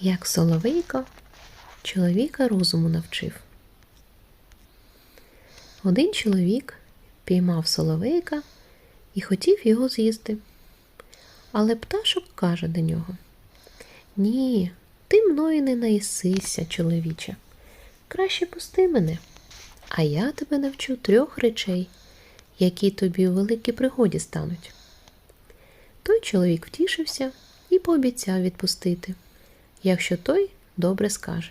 Як Соловейко чоловіка розуму навчив. Один чоловік піймав соловейка і хотів його з'їсти. Але пташок каже до нього: Ні, ти мною не наїсися, чоловіче. Краще пусти мене, а я тебе навчу трьох речей, які тобі у великій пригоді стануть. Той чоловік втішився і пообіцяв відпустити, якщо той добре скаже.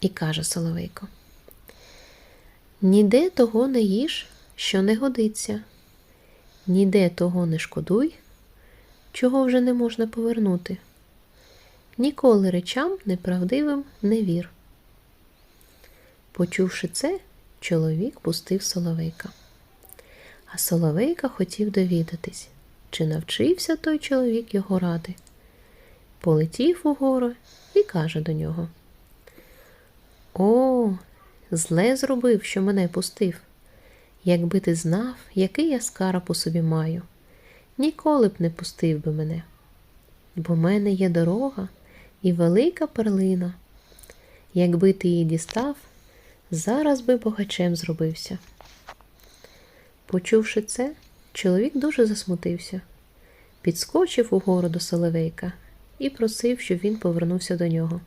І каже Соловейко: Ніде того не їж, що не годиться, ніде того не шкодуй, чого вже не можна повернути. Ніколи речам неправдивим не вір. Почувши це, чоловік пустив Соловейка. А Соловейка хотів довідатись, чи навчився той чоловік його ради. Полетів угору і каже до нього: О, зле зробив, що мене пустив. Якби ти знав, який я скарб у собі маю, ніколи б не пустив би мене. Бо в мене є дорога і велика перлина. Якби ти її дістав, зараз би богачем зробився. Почувши це, чоловік дуже засмутився, підскочив угору до Соловейка і просив, щоб він повернувся до нього.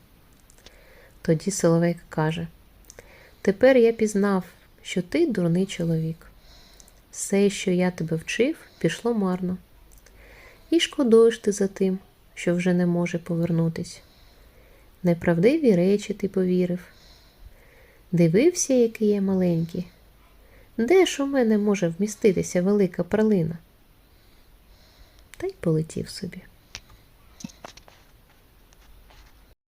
Тоді Соловейка каже: Тепер я пізнав, що ти дурний чоловік. Все, що я тебе вчив, пішло марно. І шкодуєш ти за тим, що вже не може повернутись. Неправдиві речі ти повірив. Дивився, який я маленький. Де ж у мене може вміститися велика перлина? Та й полетів собі.